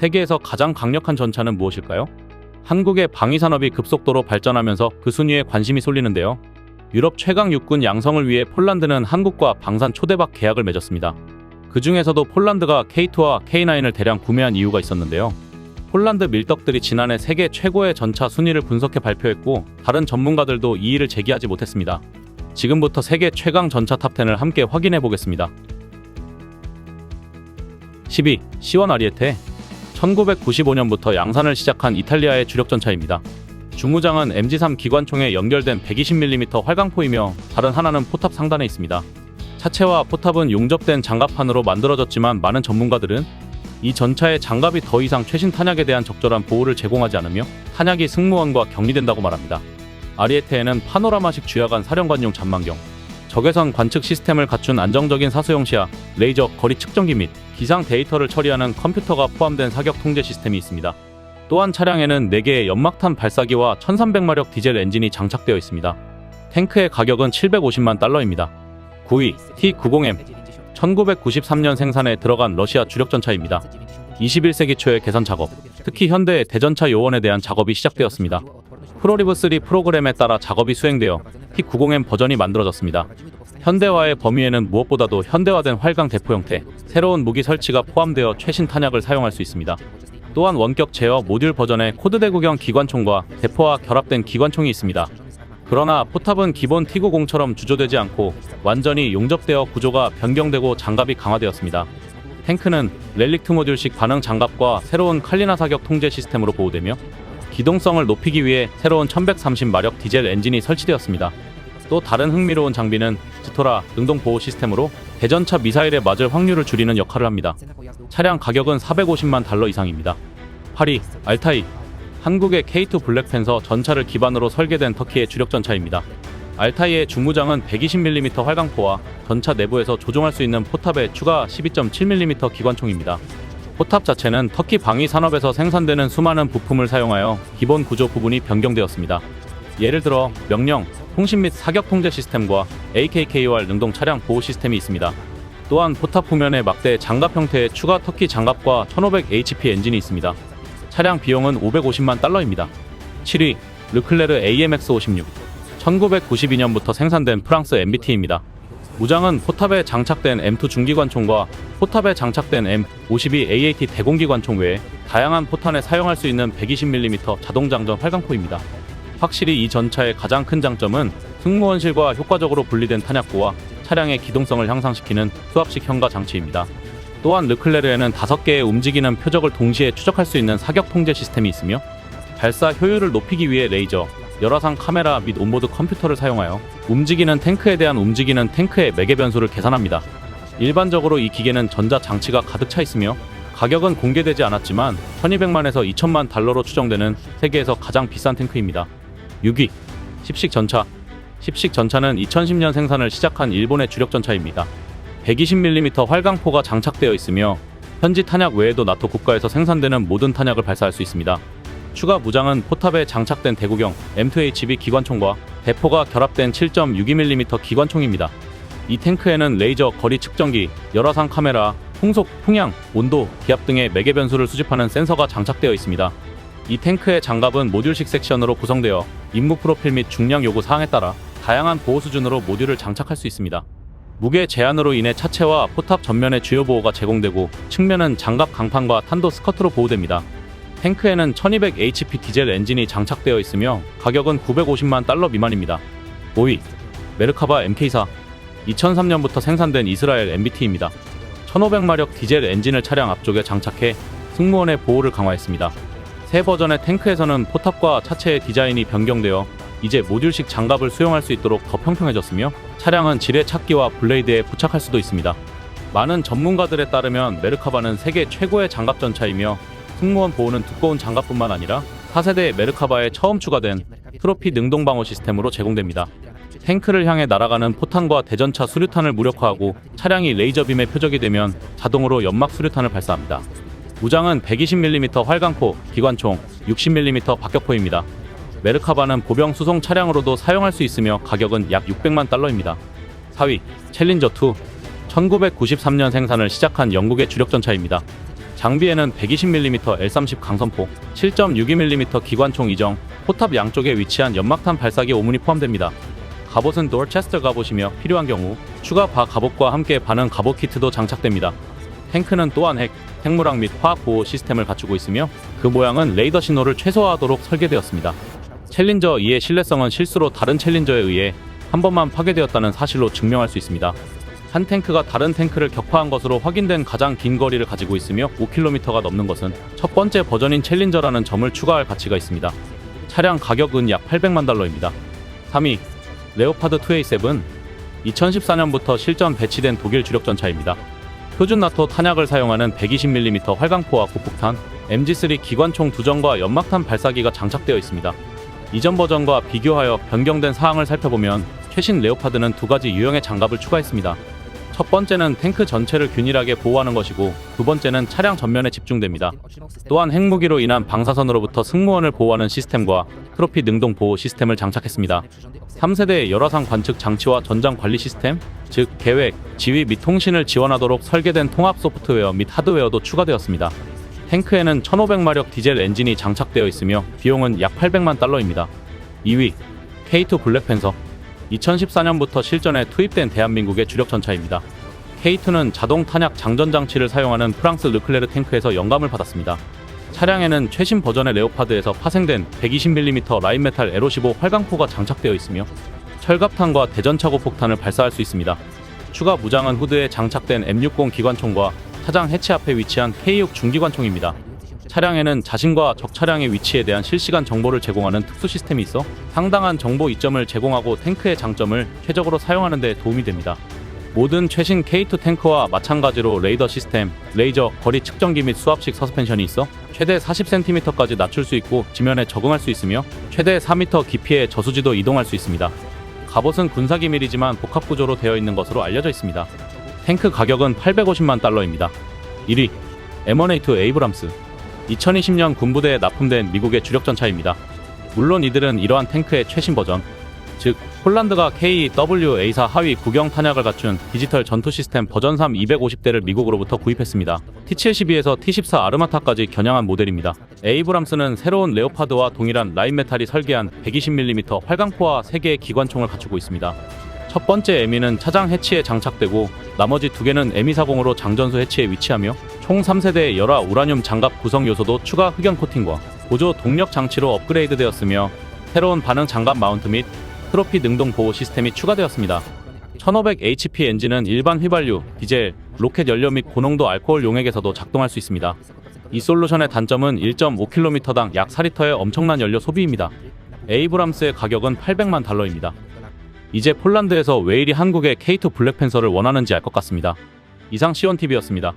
세계에서 가장 강력한 전차는 무엇일까요? 한국의 방위 산업이 급속도로 발전하면서 그 순위에 관심이 쏠리는데요. 유럽 최강 육군 양성을 위해 폴란드는 한국과 방산 초대박 계약을 맺었습니다. 그 중에서도 폴란드가 K2와 K9을 대량 구매한 이유가 있었는데요. 폴란드 밀떡들이 지난해 세계 최고의 전차 순위를 분석해 발표했고 다른 전문가들도 이의를 제기하지 못했습니다. 지금부터 세계 최강 전차 탑10을 함께 확인해 보겠습니다. 12. C1 아리에테 1995년부터 양산을 시작한 이탈리아의 주력 전차입니다. 중무장은 MG3 기관총에 연결된 120mm 활강포이며 다른 하나는 포탑 상단에 있습니다. 차체와 포탑은 용접된 장갑판으로 만들어졌지만 많은 전문가들은 이 전차의 장갑이 더 이상 최신 탄약에 대한 적절한 보호를 제공하지 않으며 탄약이 승무원과 격리된다고 말합니다. 아리에테에는 파노라마식 주야간 사령관용 잔망경, 적외선 관측 시스템을 갖춘 안정적인 사수용 시야, 레이저 거리 측정기 및 기상 데이터를 처리하는 컴퓨터가 포함된 사격 통제 시스템이 있습니다. 또한 차량에는 4개의 연막탄 발사기와 1300마력 디젤 엔진이 장착되어 있습니다. 탱크의 가격은 750만 달러입니다. 9위 T90M 1993년 생산에 들어간 러시아 주력 전차입니다. 21세기 초의 개선 작업, 특히 현대의 대전차 요원에 대한 작업이 시작되었습니다. 프로리브 3 프로그램에 따라 작업이 수행되어 T90M 버전이 만들어졌습니다. 현대화의 범위에는 무엇보다도 현대화된 활강 대포 형태, 새로운 무기 설치가 포함되어 최신 탄약을 사용할 수 있습니다. 또한 원격 제어 모듈 버전의 코드 대 구경 기관총과 대포와 결합된 기관총이 있습니다. 그러나 포탑은 기본 T90처럼 주조되지 않고 완전히 용접되어 구조가 변경되고 장갑이 강화되었습니다. 탱크는 렐릭트 모듈식 반응 장갑과 새로운 칼리나 사격 통제 시스템으로 보호되며 기동성을 높이기 위해 새로운 1130마력 디젤 엔진이 설치되었습니다. 또 다른 흥미로운 장비는 스토라 능동 보호 시스템으로 대전차 미사일에 맞을 확률을 줄이는 역할을 합니다. 차량 가격은 450만 달러 이상입니다. 8위 알타이 한국의 K2 블랙팬서 전차를 기반으로 설계된 터키의 주력 전차입니다. 알타이의 중무장은 120mm 활강포와 전차 내부에서 조종할 수 있는 포탑의 추가 12.7mm 기관총입니다. 포탑 자체는 터키 방위 산업에서 생산되는 수많은 부품을 사용하여 기본 구조 부분이 변경되었습니다. 예를 들어 명령, 통신 및 사격 통제 시스템과 AKKOR 능동 차량 보호 시스템이 있습니다. 또한 포탑 후면에 막대 장갑 형태의 추가 터키 장갑과 1500HP 엔진이 있습니다. 차량 비용은 550만 달러입니다. 7위 르클레르 AMX 56 1992년부터 생산된 프랑스 MBT입니다. 무장은 포탑에 장착된 M2 중기관총과 포탑에 장착된 M52 AAT 대공기관총 외에 다양한 포탄에 사용할 수 있는 120mm 자동장전 활강포입니다. 확실히 이 전차의 가장 큰 장점은 승무원실과 효과적으로 분리된 탄약고와 차량의 기동성을 향상시키는 수압식 현가 장치입니다. 또한 르클레르에는 5개의 움직이는 표적을 동시에 추적할 수 있는 사격 통제 시스템이 있으며 발사 효율을 높이기 위해 레이저, 열화상 카메라 및 온보드 컴퓨터를 사용하여 움직이는 탱크에 대한 움직이는 탱크의 매개 변수를 계산합니다. 일반적으로 이 기계는 전자 장치가 가득 차 있으며 가격은 공개되지 않았지만 1200만에서 2000만 달러로 추정되는 세계에서 가장 비싼 탱크입니다. 6위 십식 전차 십식 전차는 2010년 생산을 시작한 일본의 주력 전차입니다. 120mm 활강포가 장착되어 있으며 현지 탄약 외에도 나토 국가에서 생산되는 모든 탄약을 발사할 수 있습니다. 추가 무장은 포탑에 장착된 대구경 M2HB 기관총과 대포가 결합된 7.62mm 기관총입니다. 이 탱크에는 레이저 거리 측정기, 열화상 카메라, 풍속, 풍향, 온도, 기압 등의 매개 변수를 수집하는 센서가 장착되어 있습니다. 이 탱크의 장갑은 모듈식 섹션으로 구성되어 임무 프로필 및 중량 요구 사항에 따라 다양한 보호 수준으로 모듈을 장착할 수 있습니다. 무게 제한으로 인해 차체와 포탑 전면에 주요 보호가 제공되고 측면은 장갑 강판과 탄도 스커트로 보호됩니다. 탱크에는 1200HP 디젤 엔진이 장착되어 있으며 가격은 950만 달러 미만입니다. 5위 메르카바 MK4 2003년부터 생산된 이스라엘 MBT입니다. 1500마력 디젤 엔진을 차량 앞쪽에 장착해 승무원의 보호를 강화했습니다. 새 버전의 탱크에서는 포탑과 차체의 디자인이 변경되어 이제 모듈식 장갑을 수용할 수 있도록 더 평평해졌으며 차량은 지뢰 찾기와 블레이드에 부착할 수도 있습니다. 많은 전문가들에 따르면 메르카바는 세계 최고의 장갑 전차이며 승무원 보호는 두꺼운 장갑뿐만 아니라 4세대 메르카바에 처음 추가된 트로피 능동 방어 시스템으로 제공됩니다. 탱크를 향해 날아가는 포탄과 대전차 수류탄을 무력화하고 차량이 레이저빔에 표적이 되면 자동으로 연막 수류탄을 발사합니다. 무장은 120mm 활강포, 기관총, 60mm 박격포입니다. 메르카바는 보병 수송 차량으로도 사용할 수 있으며 가격은 약 600만 달러입니다. 4위 챌린저 2 1993년 생산을 시작한 영국의 주력 전차입니다. 장비에는 120mm L30 강선포, 7.62mm 기관총 이정, 포탑 양쪽에 위치한 연막탄 발사기 오문이 포함됩니다. 갑옷은 도어체스터 갑옷이며 필요한 경우 추가 바 갑옷과 함께 반응 갑옷 키트도 장착됩니다. 탱크는 또한 핵, 핵무랑 및 화학 보호 시스템을 갖추고 있으며 그 모양은 레이더 신호를 최소화하도록 설계되었습니다. 챌린저 2의 신뢰성은 실수로 다른 챌린저에 의해 한 번만 파괴되었다는 사실로 증명할 수 있습니다. 한 탱크가 다른 탱크를 격파한 것으로 확인된 가장 긴 거리를 가지고 있으며 5km가 넘는 것은 첫 번째 버전인 챌린저라는 점을 추가할 가치가 있습니다. 차량 가격은 약 800만 달러입니다. 3위 레오파드 2A7 2014년부터 실전 배치된 독일 주력 전차입니다. 표준 나토 탄약을 사용하는 120mm 활강포와 고폭탄, MG3 기관총 두정과 연막탄 발사기가 장착되어 있습니다. 이전 버전과 비교하여 변경된 사항을 살펴보면 최신 레오파드는 두 가지 유형의 장갑을 추가했습니다. 첫 번째는 탱크 전체를 균일하게 보호하는 것이고 두 번째는 차량 전면에 집중됩니다. 또한 핵무기로 인한 방사선으로부터 승무원을 보호하는 시스템과 트로피 능동 보호 시스템을 장착했습니다. 3세대의 열화상 관측 장치와 전장 관리 시스템, 즉 계획, 지휘 및 통신을 지원하도록 설계된 통합 소프트웨어 및 하드웨어도 추가되었습니다. 탱크에는 1500마력 디젤 엔진이 장착되어 있으며 비용은 약 800만 달러입니다. 2위 K2 블랙팬서 2014년부터 실전에 투입된 대한민국의 주력 전차입니다. K2는 자동 탄약 장전 장치를 사용하는 프랑스 르클레르 탱크에서 영감을 받았습니다. 차량에는 최신 버전의 레오파드에서 파생된 120mm 라인메탈 에로15 활강포가 장착되어 있으며 철갑탄과 대전차고 폭탄을 발사할 수 있습니다. 추가 무장은 후드에 장착된 M60 기관총과 차장 해치 앞에 위치한 K6 중기관총입니다. 차량에는 자신과 적 차량의 위치에 대한 실시간 정보를 제공하는 특수 시스템이 있어 상당한 정보 이점을 제공하고 탱크의 장점을 최적으로 사용하는 데 도움이 됩니다. 모든 최신 K2 탱크와 마찬가지로 레이더 시스템, 레이저, 거리 측정기 및 수압식 서스펜션이 있어 최대 40cm까지 낮출 수 있고 지면에 적응할 수 있으며 최대 4m 깊이의 저수지도 이동할 수 있습니다. 갑옷은 군사기밀이지만 복합 구조로 되어 있는 것으로 알려져 있습니다. 탱크 가격은 850만 달러입니다. 1위 M1A2 에이브람스 2020년 군부대에 납품된 미국의 주력 전차입니다. 물론 이들은 이러한 탱크의 최신 버전, 즉 폴란드가 KWA4 하위 구경 탄약을 갖춘 디지털 전투 시스템 버전 3 250대를 미국으로부터 구입했습니다. T-72에서 T-14 아르마타까지 겨냥한 모델입니다. 에이브람스는 새로운 레오파드와 동일한 라인메탈이 설계한 120mm 활강포와 3개의 기관총을 갖추고 있습니다. 첫 번째 에미는 차장 해치에 장착되고 나머지 두 개는 에미40으로 장전수 해치에 위치하며 총 3세대의 열화 우라늄 장갑 구성 요소도 추가 흑연 코팅과 보조 동력 장치로 업그레이드되었으며 새로운 반응 장갑 마운트 및 트로피 능동 보호 시스템이 추가되었습니다. 1500HP 엔진은 일반 휘발유, 디젤, 로켓 연료 및 고농도 알코올 용액에서도 작동할 수 있습니다. 이 솔루션의 단점은 1.5km당 약 4리터의 엄청난 연료 소비입니다. 에이브람스의 가격은 800만 달러입니다. 이제 폴란드에서 왜 이리 한국의 K2 블랙팬서를 원하는지 알 것 같습니다. 이상 시원TV였습니다.